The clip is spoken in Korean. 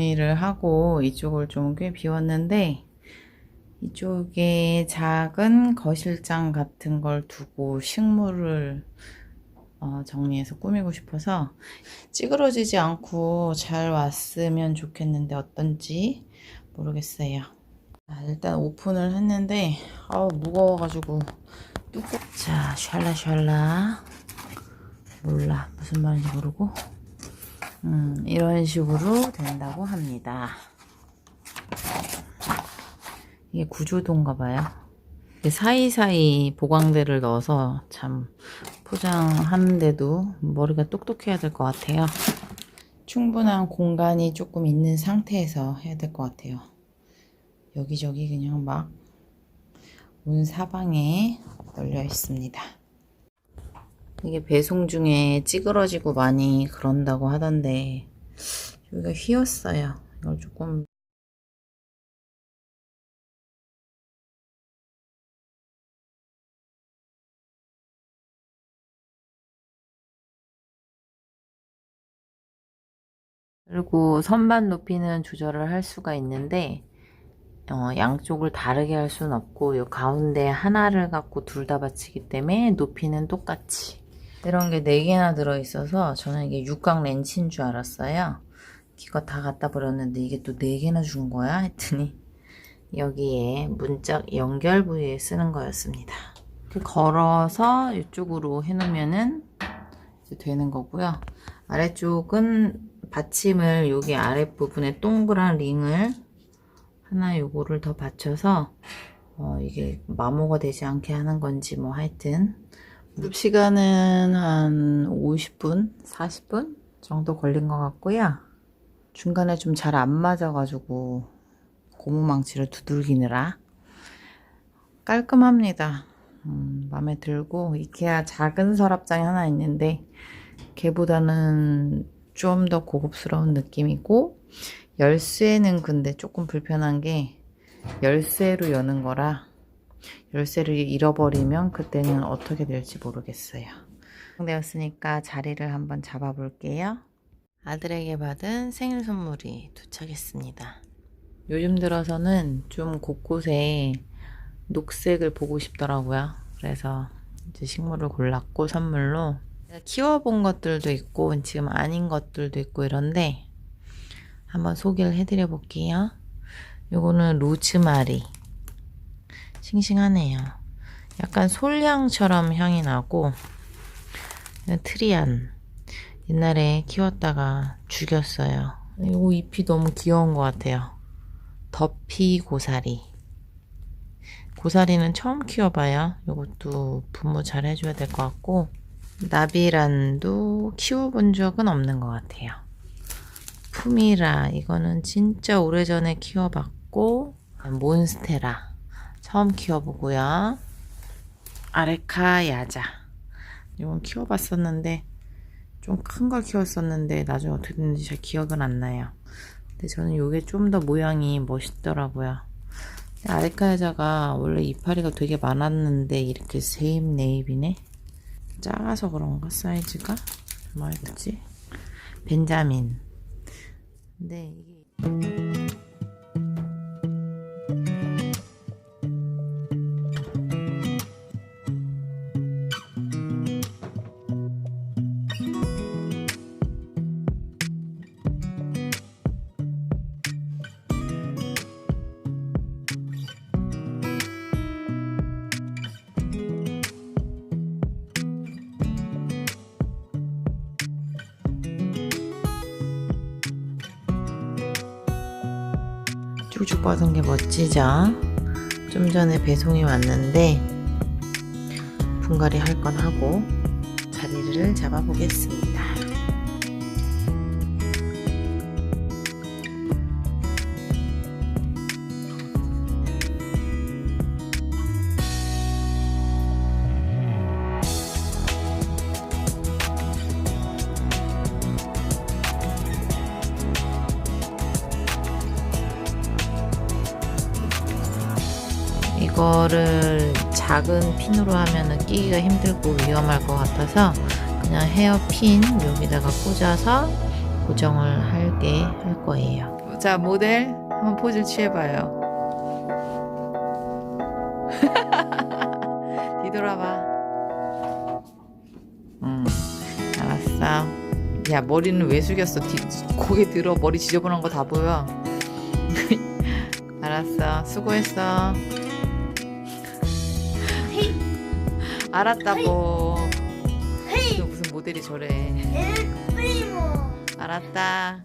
정리를 하고 이쪽을 좀 꽤 비웠는데 이쪽에 작은 거실장 같은 걸 두고 식물을 어, 정리해서 꾸미고 싶어서 찌그러지지 않고 잘 왔으면 좋겠는데 어떤지 모르겠어요. 아, 일단 오픈을 했는데 아우 무거워가지고 뚜껑 자 샬라샬라. 몰라. 무슨 말인지 모르고 음, 이런 식으로 된다고 합니다. 이게 구조도인가 봐요. 사이사이 보광대를 넣어서 참 포장하는데도 머리가 똑똑해야 될 것 같아요. 충분한 공간이 조금 있는 상태에서 해야 될 것 같아요. 여기저기 그냥 막 온 사방에 널려 있습니다. 이게 배송 중에 찌그러지고 많이 그런다고 하던데 여기가 휘었어요. 이걸 조금 그리고 선반 높이는 조절을 할 수가 있는데 어, 양쪽을 다르게 할 수는 없고 요 가운데 하나를 갖고 둘 다 받치기 때문에 높이는 똑같이 이런 게 4개나 들어있어서 저는 이게 육각 렌치인 줄 알았어요. 기껏 다 갖다 버렸는데 이게 또 4개나 준 거야? 했더니 여기에 문짝 연결 부위에 쓰는 거였습니다. 걸어서 이쪽으로 해놓으면은 되는 거고요. 아래쪽은 받침을 여기 아랫부분에 동그란 링을 하나 요거를 더 받쳐서 어, 이게 마모가 되지 않게 하는 건지 뭐 하여튼 묵 시간은 한 50분, 40분 정도 걸린 것 같고요. 중간에 좀 잘 안 맞아가지고 고무망치를 두들기느라 깔끔합니다. 음, 마음에 들고 이케아 작은 서랍장이 하나 있는데 걔보다는 좀 더 고급스러운 느낌이고 열쇠는 근데 조금 불편한 게 열쇠로 여는 거라 열쇠를 잃어버리면 그때는 어떻게 될지 모르겠어요. 되었으니까 자리를 한번 잡아 볼게요. 아들에게 받은 생일 선물이 도착했습니다. 요즘 들어서는 좀 곳곳에 녹색을 보고 싶더라고요. 그래서 이제 식물을 골랐고 선물로 키워본 것들도 있고 지금 아닌 것들도 있고 이런데 한번 소개를 해드려 볼게요. 요거는 로즈마리. 싱싱하네요. 약간 솔향처럼 향이 나고 트리안. 옛날에 키웠다가 죽였어요. 요 잎이 너무 귀여운 것 같아요. 더피 고사리. 고사리는 처음 키워봐요. 요것도 분무 잘 해줘야 될 것 같고 나비란도 키워본 적은 없는 것 같아요. 푸미라 이거는 진짜 오래전에 키워봤고 몬스테라 처음 키워보고요. 아레카 야자 이건 키워봤었는데 좀 큰 걸 키웠었는데 나중에 어떻게 됐는지 잘 기억은 안 나요. 근데 저는 이게 좀 더 모양이 멋있더라고요. 아레카 야자가 원래 이파리가 되게 많았는데 이렇게 세입 네입이네. 작아서 그런가 사이즈가 되지? 벤자민 근데 이게 쭉쭉 뻗은 게 멋지죠? 좀 전에 배송이 왔는데 분갈이 할 건 하고 자리를 잡아 보겠습니다. 이거를 작은 핀으로 하면 끼기가 힘들고 위험할 것 같아서 그냥 헤어핀 여기다가 꽂아서 고정을 하게 할 거예요. 자, 모델 한번 포즈를 취해봐요. 뒤돌아봐. 응, 알았어. 야, 머리는 왜 숙였어? 뒤, 고개 들어. 머리 지저분한 거 다 보여. 알았어. 수고했어. 알았다고. 헤이 너 무슨 모델이 저래. 엘 프리모 알았다.